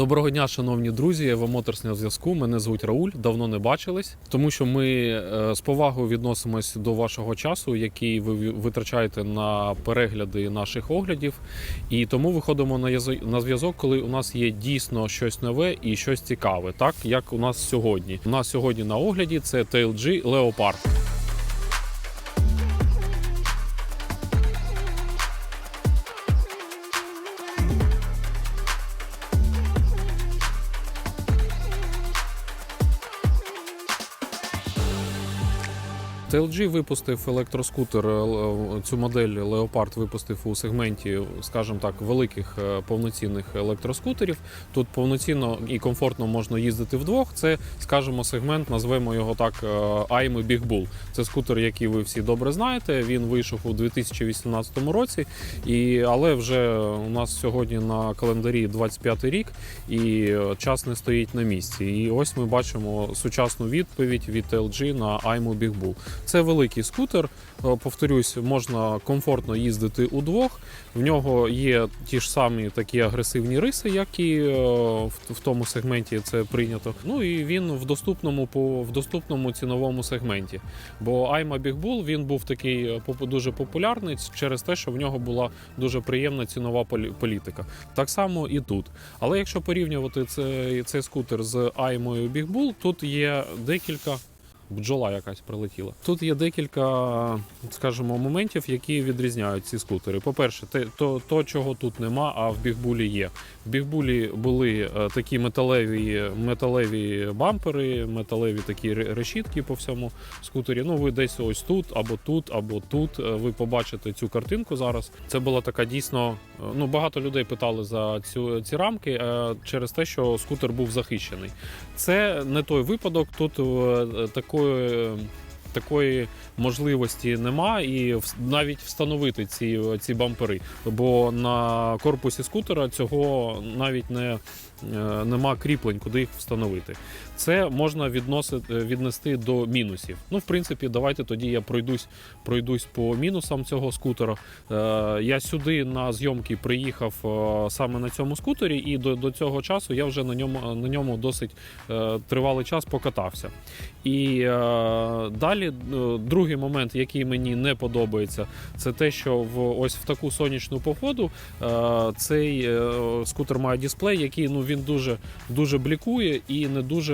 Доброго дня, шановні друзі. Ева Моторс на зв'язку. Мене звуть Рауль. Давно не бачились, тому що ми е, з повагою відносимось до вашого часу, який ви витрачаєте на перегляди наших оглядів. І тому виходимо на зв'язок, коли у нас є дійсно щось нове і щось цікаве, так як у нас сьогодні. У нас сьогодні на огляді це TLG Leopard. TLG випустив електроскутер. е, л- Цю модель Leopard випустив у сегменті, скажімо так, великих е, повноцінних електроскутерів. Тут повноцінно і комфортно можна їздити вдвох. Це, скажімо, сегмент, назвемо його так е, AIM Big Bull. Це скутер, який ви всі добре знаєте. Він вийшов у 2018 році, і, але вже у нас сьогодні на календарі 25 рік, і е, час не стоїть на місці. І ось ми бачимо сучасну відповідь від LG на AIM Big Bull. Це великий скутер. е, Повторюсь, можна комфортно їздити удвох. В нього є ті ж самі такі агресивні риси, як і е, в, тому сегменті це прийнято. Ну і він в доступному по в доступному ціновому сегменті. Бо Айма Bull він був такий е, дуже популярний через те, що в нього була дуже приємна цінова політика. Так само і тут. Але якщо порівнювати цей, цей скутер з Аймою Bull, тут є декілька. Бджола якась прилетіла. Тут є декілька, скажімо, моментів, які відрізняють ці скутери. По-перше, те, то, то, чого тут нема, а в бігбулі є. В бігбулі були е, такі металеві, металеві бампери, металеві такі решітки по всьому скутері. Ну, ви десь ось тут, або тут, або тут. е, Ви побачите цю картинку зараз. Це була така дійсно. е, Ну, багато людей питали за цю ці рамки через те, що скутер був захищений. Це не той випадок. Тут е, такої. Такої можливості нема, і навіть встановити ці, ці бампери. Бо на корпусі скутера цього навіть не, е, нема кріплень, куди їх встановити. Це можна відносити, віднести до мінусів. Ну, в принципі, давайте тоді я пройдусь, пройдусь по мінусам цього скутера. Е, я сюди на зйомки приїхав е, саме на цьому скутері, і до, до цього часу я вже на ньому, на ньому досить е, тривалий час покатався. І е, далі е, другий момент, який мені не подобається, це те, що в ось в таку сонячну погоду е, цей е, скутер має дисплей, який ну він дуже дуже блікує і не дуже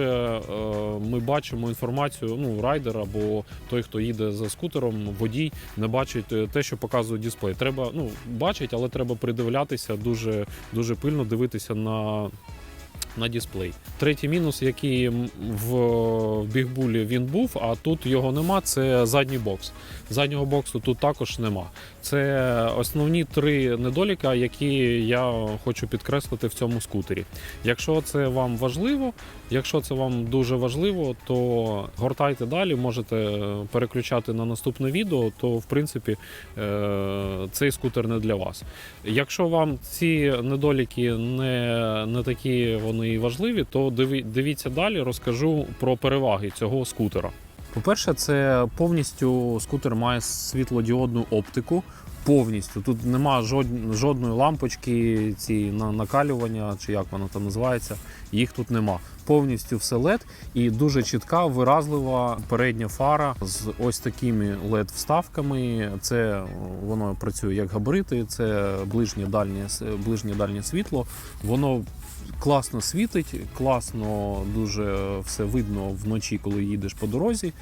ми бачимо інформацію. Ну, райдер або той, хто їде за скутером, водій не бачить те, що показує дисплей. Треба ну бачить, але треба придивлятися дуже дуже пильно дивитися на. На дисплей. Третій мінус, який в, бігбулі він був, а тут його нема, це задній бокс. Заднього боксу тут також нема. Це основні три недоліка, які я хочу підкреслити в цьому скутері. Якщо це вам важливо, якщо це вам дуже важливо, то гортайте далі, можете е, переключати на наступне відео, то в принципі е, цей скутер не для вас. Якщо вам ці недоліки не, не такі вони важливі, то диві- дивіться далі, розкажу про переваги цього скутера. По-перше, це повністю скутер має світлодіодну оптику. Повністю тут нема жодної лампочки, ці на накалювання, чи як воно там називається. Їх тут нема. Повністю все LED і дуже чітка, виразлива передня фара з ось такими LED вставками. Це воно працює як габарити, це ближнє дальнє ближнє дальнє світло. Воно класно світить, класно дуже все видно вночі, коли їдеш по дорозі.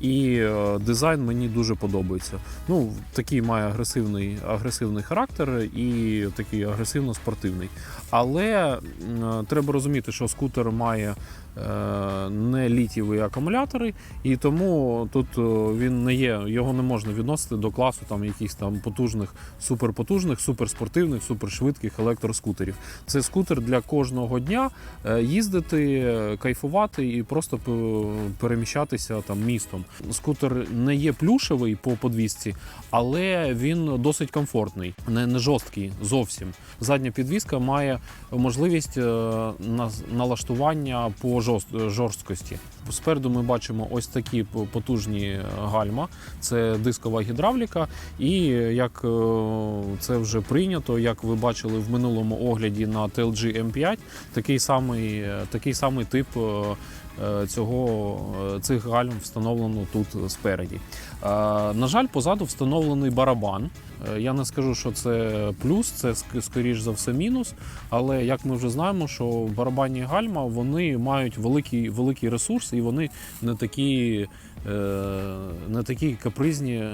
І е, дизайн мені дуже подобається. Ну, такий має агресивний, агресивний характер і такий агресивно-спортивний. Але треба розуміти, що скутер має е, не літієві акумулятори, і тому тут е, він не є, його не можна відносити до класу там якихось там потужних, суперпотужних, суперспортивних, супершвидких електроскутерів. Це скутер для кожного дня е, їздити, кайфувати і просто переміщатися там містом. Скутер не є плюшевий по подвісці, але він досить комфортний, не, не жорсткий зовсім. Задня підвіска має можливість е, налаштування по жорсткості. Спереду ми бачимо ось такі потужні гальма. Це дискова гідравліка, і як е, це вже прийнято, як ви бачили в минулому огляді на TLG M5, такий самий, е, такий самий тип. Е, Цього е, цих гальм встановлено тут спереді. Е, На жаль, позаду встановлений барабан. Я не скажу, що це плюс, це скоріш за все мінус. Але як ми вже знаємо, що барабанні гальма вони мають великий, великий ресурс і вони не такі, не такі капризні,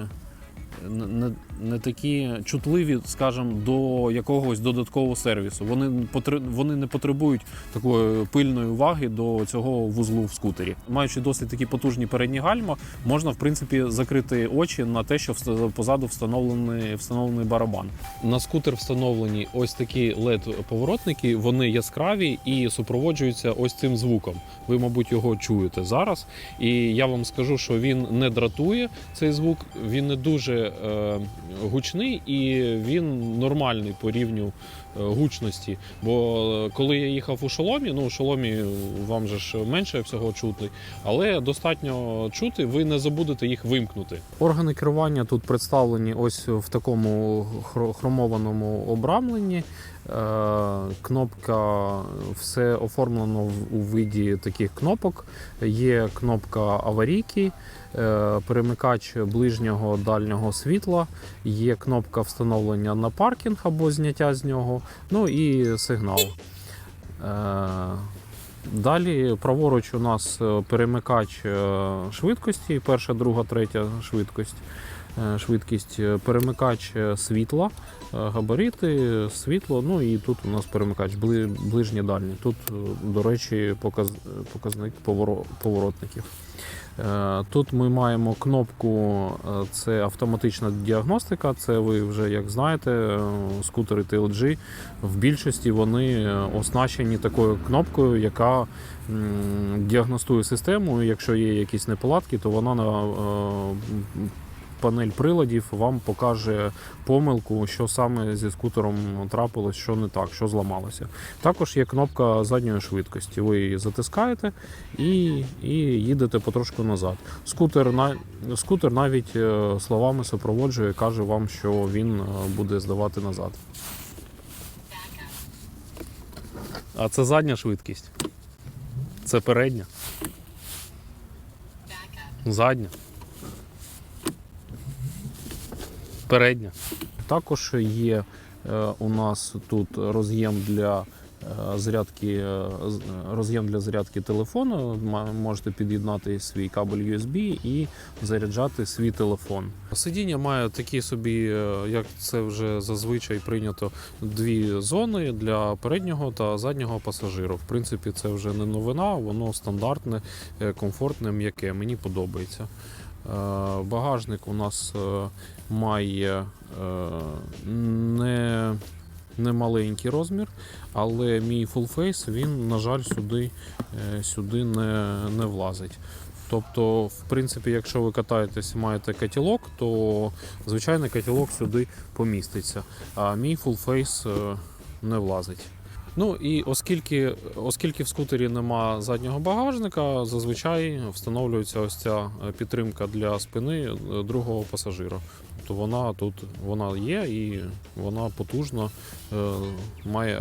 не, такі чутливі, скажімо, до якогось додаткового сервісу. Вони, вони не потребують такої пильної уваги до цього вузлу в скутері. Маючи досить такі потужні передні гальма, можна в принципі закрити очі на те, що позаду встановлений, встановлений барабан. На скутер встановлені ось такі led поворотники вони яскраві і супроводжуються ось цим звуком. Ви, мабуть, його чуєте зараз. І я вам скажу, що він не дратує цей звук, він не дуже е, гучний і він нормальний по рівню е, гучності. Бо е, коли я їхав у шоломі, ну у шоломі вам же ж менше всього чути, але достатньо чути, ви не забудете їх вимкнути. Органи керування тут представлені ось в такому хромованому обрамленні. Е, Кнопка все оформлено у виді таких кнопок. Є кнопка аварійки, е, перемикач ближнього дальнього світла, є кнопка встановлення на паркінг або зняття з нього, ну і сигнал. Е, Далі праворуч у нас перемикач швидкості, перша, друга, третя швидкость. Е, Швидкість, е, перемикач е, світла, габарити, світло. Ну і тут у нас перемикач бли- ближнє дальнє. Тут, до речі, показ, показник поворотників. Тут ми маємо кнопку, це автоматична діагностика. Це ви вже як знаєте, скутери TLG в більшості вони оснащені такою кнопкою, яка діагностує систему. Якщо є якісь неполадки, то вона на панель приладів вам покаже помилку, що саме зі скутером трапилось, що не так, що зламалося. Також є кнопка задньої швидкості. Ви її затискаєте і, і їдете потрошку назад. Скутер, на, скутер навіть е, словами супроводжує, каже вам, що він е, буде здавати назад. А це задня швидкість. Це передня. Задня. Передня. Також є е, у нас тут роз'єм для е, зарядки, е, роз'єм для зарядки телефону. Можете під'єднати свій кабель USB і заряджати свій телефон. Сидіння має такі собі, як це вже зазвичай прийнято, дві зони для переднього та заднього пасажиру. В принципі, це вже не новина, воно стандартне, комфортне, м'яке. Мені подобається. Е, Багажник у нас е, має е, не, не маленький розмір, але мій Face, він, на жаль, сюди, сюди не, не влазить. Тобто, в принципі, якщо ви катаєтесь і маєте котілок, то звичайний котілок сюди поміститься. А мій е, не влазить. Ну і оскільки, оскільки в скутері нема заднього багажника, зазвичай встановлюється ось ця е, підтримка для спини е, другого пасажира. Тобто вона тут вона є і вона потужно е, має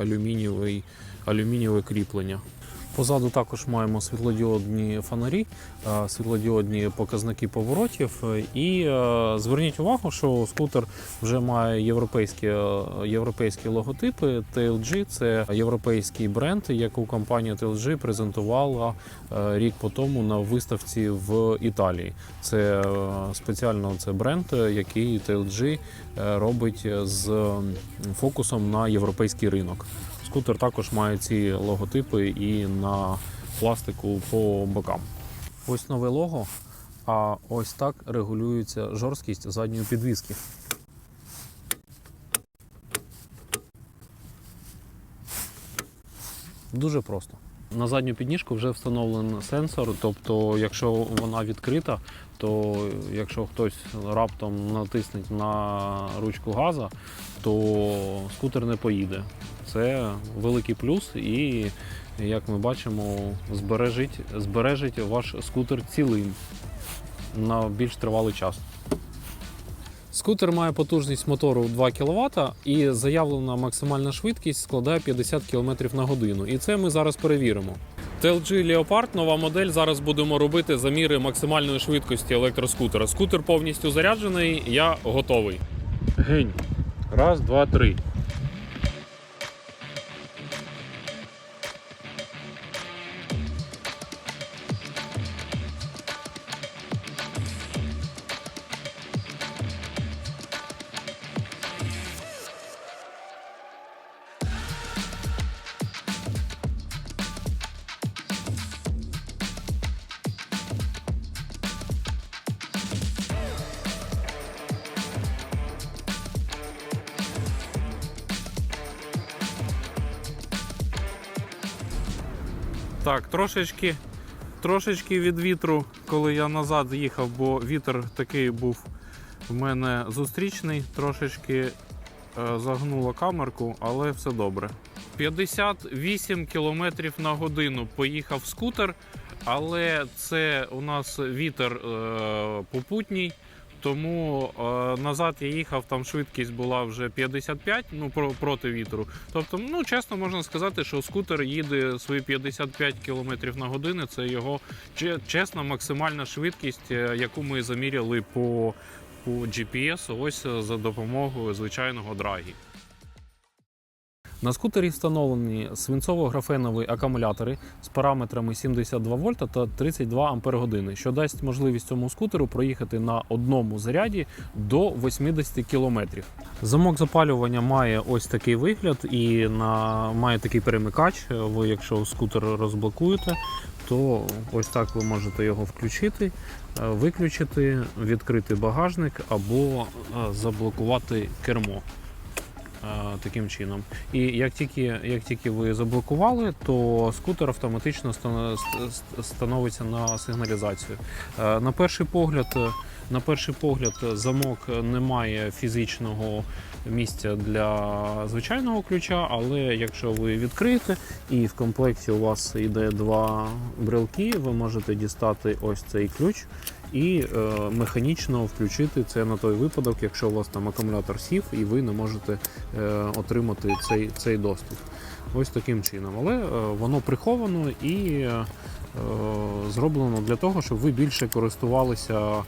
алюмінієве кріплення. Позаду також маємо світлодіодні фонарі, е, світлодіодні показники поворотів. е, І е, зверніть увагу, що скутер вже має європейські, європейські логотипи. TLG – це європейський бренд, яку компанія TLG презентувала рік по тому на виставці в Італії. Це спеціально це бренд, який TLG робить з фокусом на європейський ринок. Скутер також має ці логотипи і на пластику по бокам. Ось нове лого. А ось так регулюється жорсткість задньої підвіски. Дуже просто. На задню підніжку вже встановлений сенсор, тобто, якщо вона відкрита, то якщо хтось раптом натисне на ручку газа, то скутер не поїде. Це великий плюс і Як ми бачимо, збережить, збережить ваш скутер цілим на більш тривалий час. Скутер має потужність мотору 2 кВт і заявлена максимальна швидкість складає 50 км на годину. І це ми зараз перевіримо. TLG Leopard, нова модель. Зараз будемо робити заміри максимальної швидкості електроскутера. Скутер повністю заряджений, я готовий. Гень. Раз, два, три. Так, трошечки, трошечки від вітру, коли я назад їхав, бо вітер такий був в мене зустрічний, трошечки е, загнуло камерку, але все добре. 58 км на годину поїхав скутер, але це у нас вітер е, попутній. Тому е, назад я їхав, там швидкість була вже 55, ну про, проти вітру. Тобто, ну чесно можна сказати, що скутер їде свої 55 км на годину. Це його чесна максимальна швидкість, е, яку ми заміряли по, по GPS, ось е, за допомогою звичайного драгі. На скутері встановлені свинцово-графенові акумулятори з параметрами 72 вольта та 32 ампер-години, що дасть можливість цьому скутеру проїхати на одному заряді до 80 км. Замок запалювання має ось такий вигляд і на, має такий перемикач. Ви, якщо скутер розблокуєте, то ось так ви можете його включити, е, виключити, відкрити багажник або е, заблокувати кермо. Е, Таким чином, і як тільки, як тільки ви заблокували, то скутер автоматично становиться на сигналізацію. Е, На перший погляд, на перший погляд, замок не має фізичного місця для звичайного ключа, але якщо ви відкриєте і в комплекті у вас йде два брелки, ви можете дістати ось цей ключ і е, механічно включити це на той випадок, якщо у вас там акумулятор сів і ви не можете е, отримати цей, цей доступ. Ось таким чином. Але е, воно приховано і е, зроблено для того, щоб ви більше користувалися е,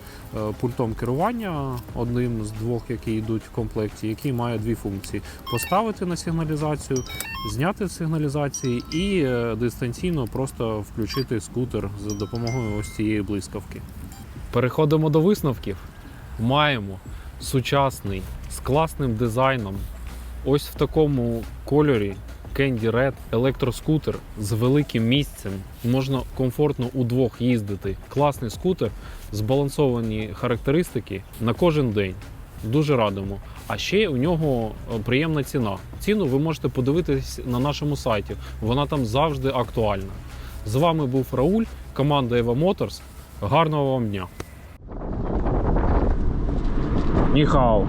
пультом керування, одним з двох, які йдуть в комплекті, який має дві функції: поставити на сигналізацію, зняти з сигналізації і е, дистанційно просто включити скутер за допомогою ось цієї блискавки. Переходимо до висновків. Маємо сучасний з класним дизайном. Ось в такому кольорі Candy Red електроскутер з великим місцем. Можна комфортно удвох їздити. Класний скутер, збалансовані характеристики на кожен день. Дуже радимо. А ще у нього е, приємна ціна. Ціну ви можете подивитись на нашому сайті. Вона там завжди актуальна. З вами був Рауль, команда Eva Motors. Гарного вам дня! Ніхао!